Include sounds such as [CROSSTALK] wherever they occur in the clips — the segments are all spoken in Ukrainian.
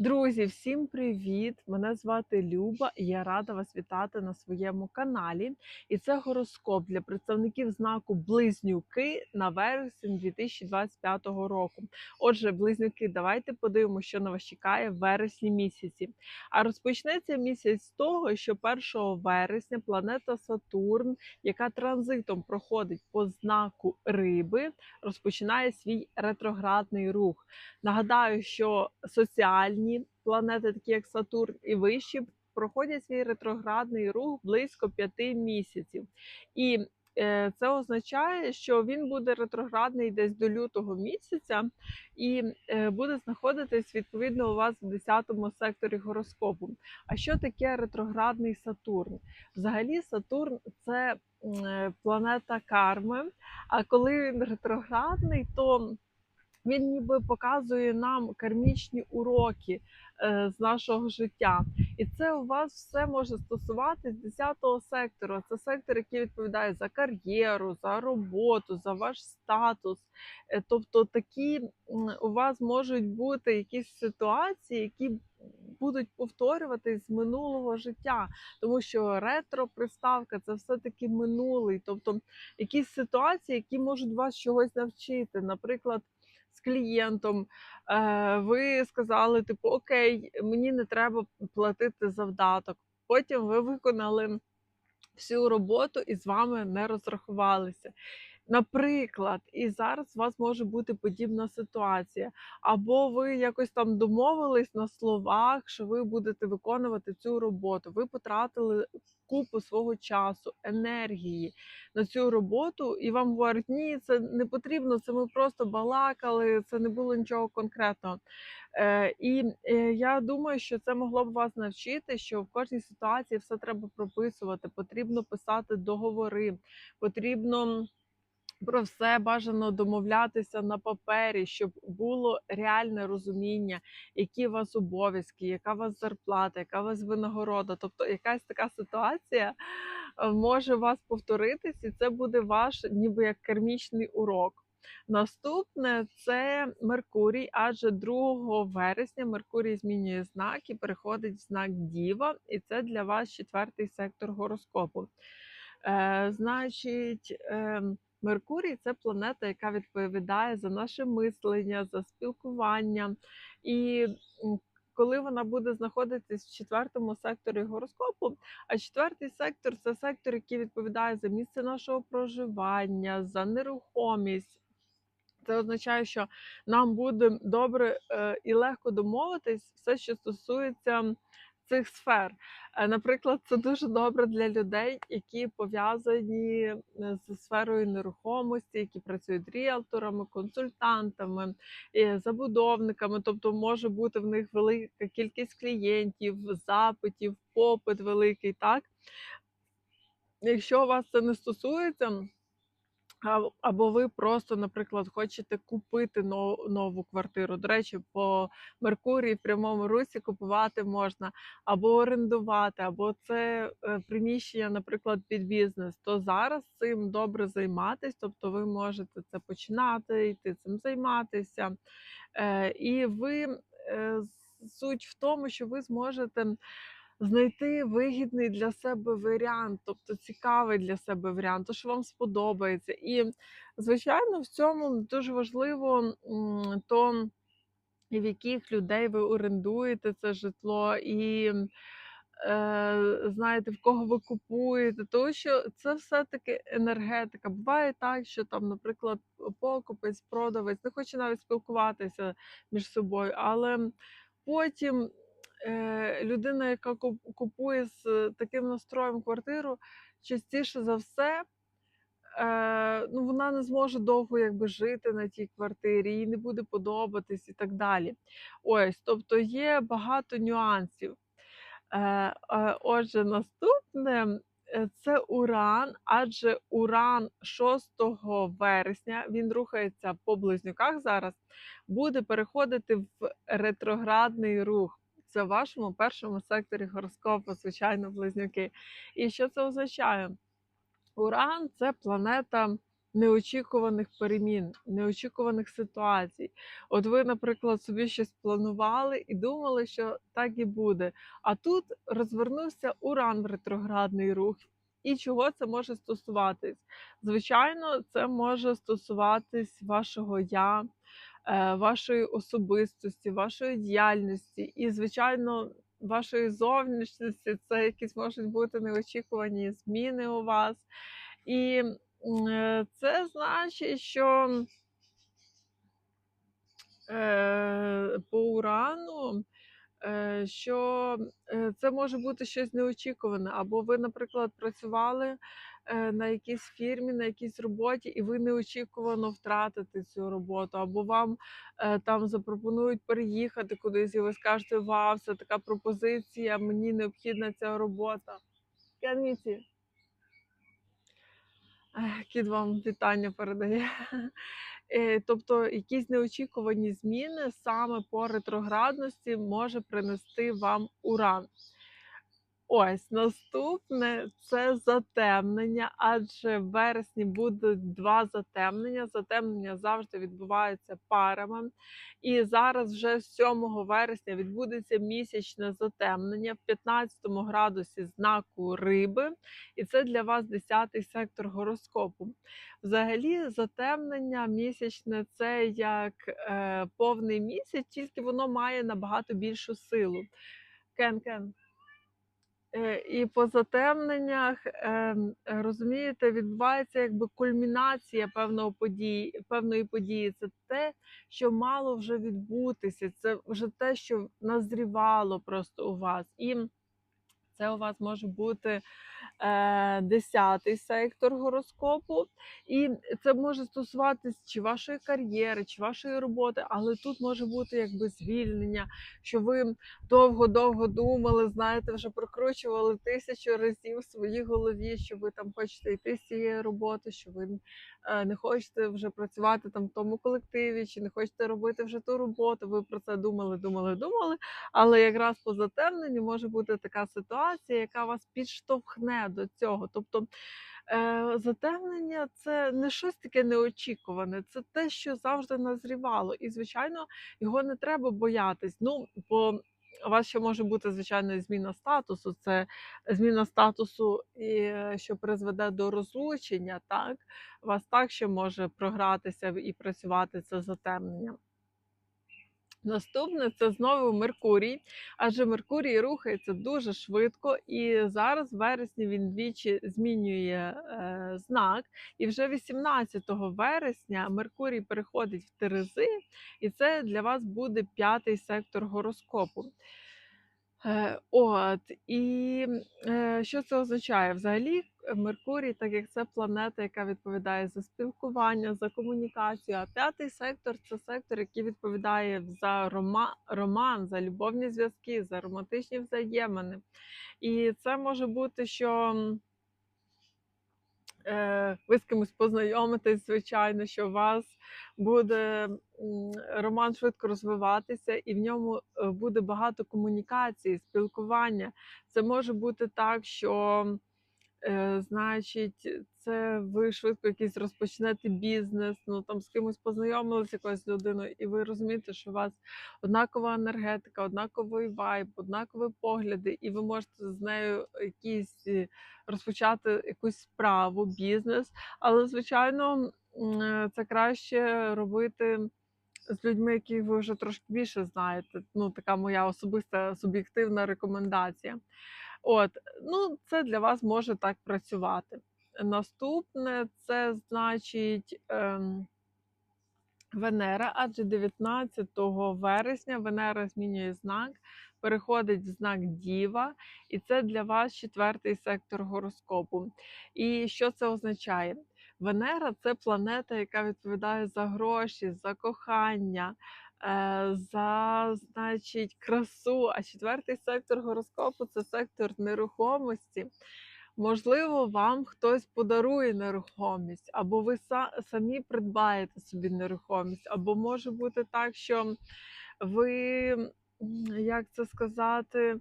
Друзі, всім привіт! Мене звати Люба і я рада вас вітати на своєму каналі. І це гороскоп для представників знаку Близнюки на вересень 2025 року. Отже, близнюки, давайте подивимося, що на вас чекає в вересні місяці. А розпочнеться місяць з того, що 1 вересня планета Сатурн, яка транзитом проходить по знаку Риби, розпочинає свій ретроградний рух. Нагадаю, що соціальні планети, такі як Сатурн і вищі, проходять свій ретроградний рух близько п'яти місяців. І е, це означає, що він буде ретроградний десь до лютого місяця і е, буде знаходитись відповідно у вас в 10 секторі гороскопу. А що таке ретроградний Сатурн? Взагалі, Сатурн це е, планета карми. А коли він ретроградний, то він ніби показує нам кармічні уроки е, з нашого життя. І це у вас все може стосуватись 10-го сектору. Це сектор, який відповідає за кар'єру, за роботу, за ваш статус. Е, тобто такі у вас можуть бути якісь ситуації, які будуть повторюватись з минулого життя, тому що ретро-приставка це все-таки минулий, тобто якісь ситуації, які можуть вас чогось навчити. Наприклад, з клієнтом, е, ви сказали, типу, окей, мені не треба платити завдаток. Потім ви виконали всю роботу і з вами не розрахувалися. Наприклад, і зараз у вас може бути подібна ситуація, або ви якось там домовились на словах, що ви будете виконувати цю роботу. Ви потратили купу свого часу, енергії на цю роботу, і вам говорять, ні, це не потрібно, це ми просто балакали, це не було нічого конкретного. Е, І е, я думаю, що це могло б вас навчити, що в кожній ситуації все треба прописувати, потрібно писати договори, потрібно про все бажано домовлятися на папері, щоб було реальне розуміння, які у вас обов'язки, яка у вас зарплата, яка у вас винагорода. Тобто якась така ситуація е, може у вас повторитись, і це буде ваш ніби як кармічний урок. Наступне це Меркурій, адже 2 вересня Меркурій змінює знак і переходить в знак Діва, і це для вас четвертий сектор гороскопу. Е, Значить. Е, Меркурій це планета, яка відповідає за наше мислення, за спілкування. І коли вона буде знаходитись в четвертому секторі гороскопу, а четвертий сектор це сектор, який відповідає за місце нашого проживання, за нерухомість. Це означає, що нам буде добре е, і легко домовитись все, що стосується цих сфер. Е, наприклад, це дуже добре для людей, які пов'язані е, з сферою нерухомості, які працюють ріелторами, консультантами, забудовниками. Тобто може бути в них велика кількість клієнтів, запитів, попит великий. Так, якщо вас це не стосується. Або ви просто, наприклад, хочете купити нову квартиру. До речі, по Меркурії в прямому русі купувати можна або орендувати, або це е, приміщення, наприклад, під бізнес. То зараз цим добре займатися, тобто ви можете це починати, йти цим займатися. Е, і ви е, суть в тому, що ви зможете знайти вигідний для себе варіант, тобто цікавий для себе варіант, то що вам сподобається. І, звичайно, в цьому дуже важливо то, в яких людей ви орендуєте це житло, і е, знаєте, в кого ви купуєте, тому що це все-таки енергетика. Буває так, що там, наприклад, покупець, продавець не хоче навіть спілкуватися між собою, але потім людина, яка купує з таким настроєм квартиру, частіше за все, е, ну, вона не зможе довго якби жити на тій квартирі, їй не буде подобатись і так далі. Ось, тобто є багато нюансів. Е, отже, наступне це Уран, адже Уран 6 вересня він рухається по близнюках зараз, буде переходити в ретроградний рух. Це в вашому першому секторі гороскопу, звичайно, близнюки. І що це означає? Уран це планета неочікуваних перемін, неочікуваних ситуацій. От ви, наприклад, собі щось планували і думали, що так і буде. А тут розвернувся уран в ретроградний рух. І чого це може стосуватись? Звичайно, це може стосуватись вашого я, вашої особистості, вашої діяльності і, звичайно, вашої зовнішності. Це якісь можуть бути неочікувані зміни у вас. І е, це значить, що е, по урану, е, що е, це може бути щось неочікуване. Або ви, наприклад, працювали е, на якійсь фірмі, на якійсь роботі, і ви неочікувано втратите цю роботу, або вам е, там запропонують переїхати кудись, і ви скажете, вау, це така пропозиція, мені необхідна ця робота. Кенміці, кіт вам вітання передає. Е, Тобто якісь неочікувані зміни саме по ретроградності може принести вам уран. Ось наступне це затемнення, адже в вересні будуть два затемнення. Затемнення завжди відбуваються парами. І зараз, вже 7 вересня, відбудеться місячне затемнення в 15 градусі знаку риби, і це для вас 10-й сектор гороскопу. Взагалі, затемнення місячне це як е, повний місяць, тільки воно має набагато більшу силу. Кен-кен. Е, і по затемненнях, ем, розумієте, відбувається якби кульмінація певного події, певної події. Це те, що мало вже відбутися, це вже те, що назрівало просто у вас. І це у вас може бути 10 сектор гороскопу, і це може стосуватись чи вашої кар'єри, чи вашої роботи, але тут може бути якби звільнення, що ви довго-довго думали, знаєте, вже прокручували тисячу разів в своїй голові, що ви там хочете йти з цієї роботи, що ви е, не хочете вже працювати там в тому колективі, чи не хочете робити вже ту роботу. Ви про це думали, думали, думали. Але якраз по затемненню може бути така ситуація, яка вас підштовхне до цього. Тобто е, затемнення це не щось таке неочікуване, це те, що завжди назрівало. І, звичайно, його не треба боятись. Ну, бо у вас ще може бути звичайно зміна статусу. Це зміна статусу, е, що призведе до розлучення. Так, у вас так ще може програтися і працювати це затемнення. Наступне це знову Меркурій, адже Меркурій рухається дуже швидко, і зараз в вересні він двічі змінює е, знак. І вже 18 вересня Меркурій переходить в Терези, і це для вас буде п'ятий сектор гороскопу. Е, От і е, що це означає? Взагалі, е, Меркурій, так як це планета, яка відповідає за спілкування, за комунікацію. А п'ятий сектор це сектор, який відповідає за рома, роман, за любовні зв'язки, за романтичні взаємини. І це може бути, що ви з кимось познайомитесь, звичайно, що у вас буде роман швидко розвиватися, і в ньому е, буде багато комунікації, спілкування. Це може бути так, що Е, значить, це ви швидко якийсь розпочнете бізнес, ну там з кимось познайомилися якоюсь людиною, і ви розумієте, що у вас однакова енергетика, однаковий вайб, однакові погляди, і ви можете з нею якісь е, розпочати якусь справу, бізнес. Але, звичайно, е, це краще робити. З людьми, яких ви вже трошки більше знаєте, ну така моя особиста суб'єктивна рекомендація. От, ну, це для вас може так працювати. Наступне це значить ем, Венера, адже 19 вересня Венера змінює знак, переходить в знак Діва, і це для вас четвертий сектор гороскопу. І що це означає? Венера це планета, яка відповідає за гроші, за кохання, за значить, красу. А четвертий сектор гороскопу це сектор нерухомості. Можливо, вам хтось подарує нерухомість, або ви самі придбаєте собі нерухомість, або може бути так, що ви як це сказати,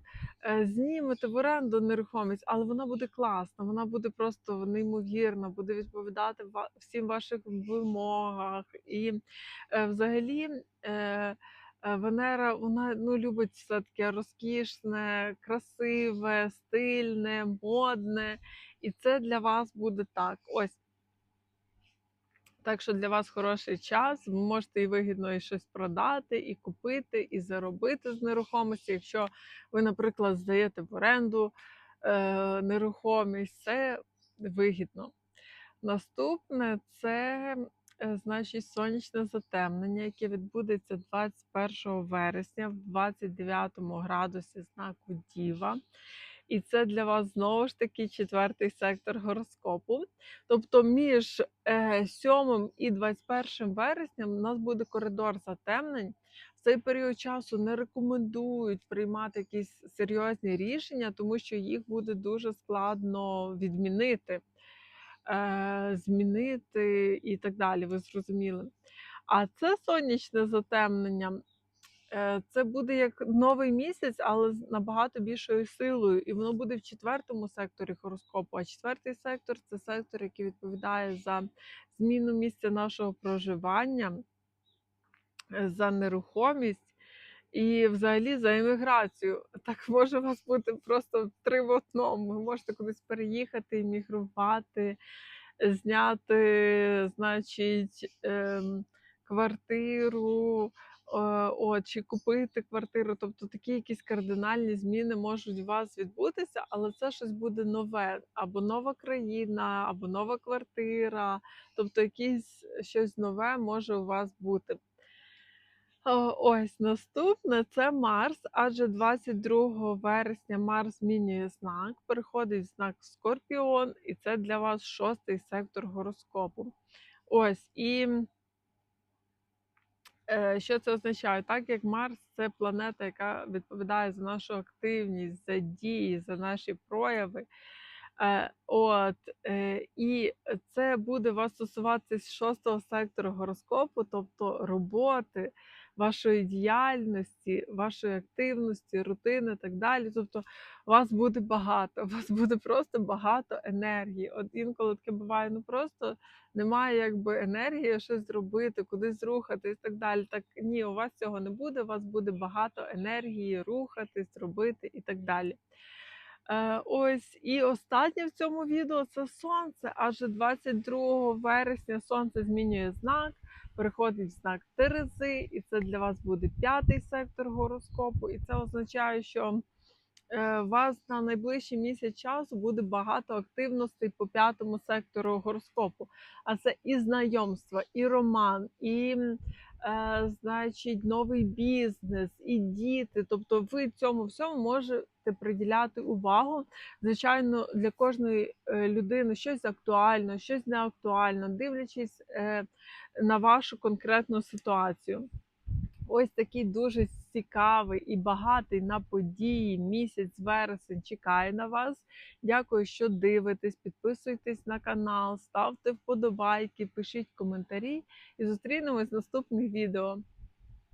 е, знімете в оренду нерухомість, але вона буде класна, вона буде просто неймовірна, буде відповідати всім вашим вимогах. І е, взагалі е, Венера вона ну, любить все таке розкішне, красиве, стильне, модне. І це для вас буде так. Ось. Так що для вас хороший час, ви можете і вигідно і щось продати, і купити, і заробити з нерухомості. Якщо ви, наприклад, здаєте в оренду е, нерухомість, це вигідно. Наступне це е, значить сонячне затемнення, яке відбудеться 21 вересня в 29 градусі знаку Діва. І це для вас знову ж таки четвертий сектор гороскопу. Тобто між е, 7 і 21 вересням у нас буде коридор затемнень. В цей період часу не рекомендують приймати якісь серйозні рішення, тому що їх буде дуже складно відмінити, е, змінити і так далі. Ви зрозуміли. А це сонячне затемнення. Е, Це буде як новий місяць, але з набагато більшою силою, і воно буде в четвертому секторі гороскопу. А четвертий сектор це сектор, який відповідає за зміну місця нашого проживання, е, за нерухомість і взагалі за еміграцію. Так може у вас бути просто три в одному. Ви можете кудись переїхати, емігрувати, зняти, значить, ем, квартиру. Е, От, чи купити квартиру, тобто такі якісь кардинальні зміни можуть у вас відбутися, але це щось буде нове, або нова країна, або нова квартира, тобто якісь щось нове може у вас бути. Ось наступне це Марс, адже 22 вересня Марс змінює знак, переходить в знак Скорпіон, і це для вас шостий сектор гороскопу. Ось і е, що це означає? Так як Марс це планета, яка відповідає за нашу активність, за дії, за наші прояви. Е, от, е, і це буде вас стосуватися шостого сектору гороскопу, тобто роботи, вашої діяльності, вашої активності, рутини і так далі. Тобто вас буде багато, [LAUGHS] у вас буде просто багато енергії. От інколи таке буває, ну просто немає якби енергії щось зробити, кудись рухатись і так далі. Так ні, у вас цього не буде, у вас буде багато енергії рухатись, робити і так далі. Е, ось і останнє в цьому відео це сонце. Адже 22 вересня сонце змінює знак, переходить в знак Терези, і це для вас буде п'ятий сектор гороскопу. І це означає, що вас на найближчий місяць часу буде багато активностей по п'ятому сектору гороскопу. А це і знайомства, і роман, і е, значить, новий бізнес, і діти. Тобто, ви цьому всьому можете приділяти увагу. Звичайно, для кожної е, людини щось актуально, щось не актуально, дивлячись е, на вашу конкретну ситуацію. Ось такий дуже цікавий і багатий на події місяць вересень чекає на вас. Дякую, що дивитесь. Підписуйтесь на канал, ставте вподобайки, пишіть коментарі і зустрінемось в наступних відео.